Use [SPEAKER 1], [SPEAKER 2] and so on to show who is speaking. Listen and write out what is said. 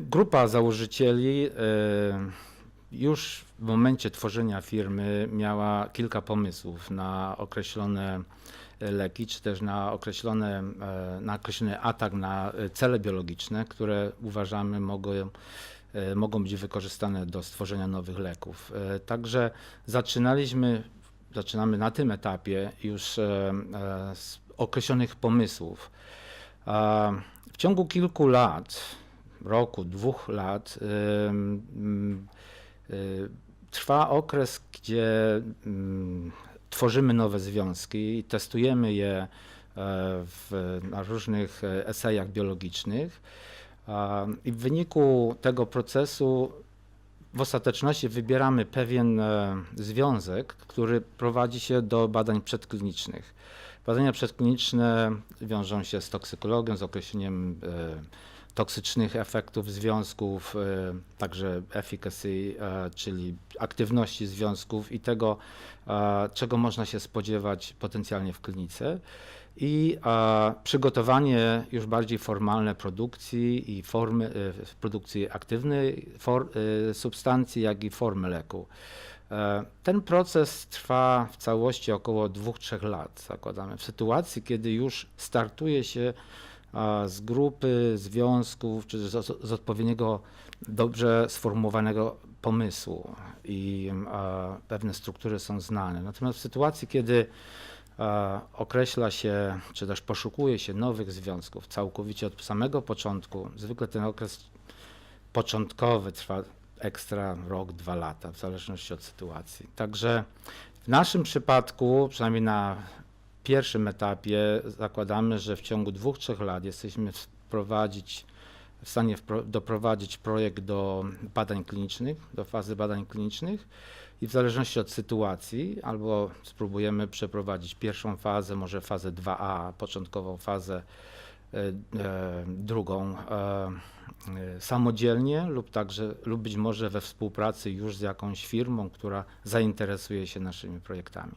[SPEAKER 1] Grupa założycieli e, już w momencie tworzenia firmy miała kilka pomysłów na określone e, leki, czy też na, określone, e, na określony atak na cele biologiczne, które uważamy mogą, mogą być wykorzystane do stworzenia nowych leków. Także zaczynaliśmy, zaczynamy na tym etapie już z określonych pomysłów. W ciągu kilku lat, roku, dwóch lat, y, trwa okres, gdzie ym, tworzymy nowe związki testujemy je e, w, na różnych e, esejach biologicznych. I w wyniku tego procesu w ostateczności wybieramy pewien e, związek, który prowadzi się do badań przedklinicznych. Badania przedkliniczne wiążą się z toksykologią, z określeniem toksycznych efektów związków, e, także efficacy, e, czyli aktywności związków i tego, e, czego można się spodziewać potencjalnie w klinice. I przygotowanie już bardziej formalne produkcji i formy produkcji aktywnej for, substancji, jak i formy leku. Ten proces trwa w całości około 2-3 lat, zakładamy. W sytuacji, kiedy już startuje się z grupy, związków, czy z, z odpowiedniego, dobrze sformułowanego pomysłu i pewne struktury są znane. Natomiast w sytuacji, kiedy określa się, czy też poszukuje się nowych związków całkowicie od samego początku, zwykle ten okres początkowy trwa ekstra rok, dwa lata, w zależności od sytuacji. Także w naszym przypadku, przynajmniej na pierwszym etapie, zakładamy, że w ciągu dwóch, trzech lat jesteśmy wprowadzić, w stanie doprowadzić projekt do badań klinicznych, do fazy badań klinicznych i w zależności od sytuacji, albo spróbujemy przeprowadzić pierwszą fazę, może fazę 2A, początkową fazę e, e, drugą e, e, samodzielnie lub także, lub być może we współpracy już z jakąś firmą, która zainteresuje się naszymi projektami.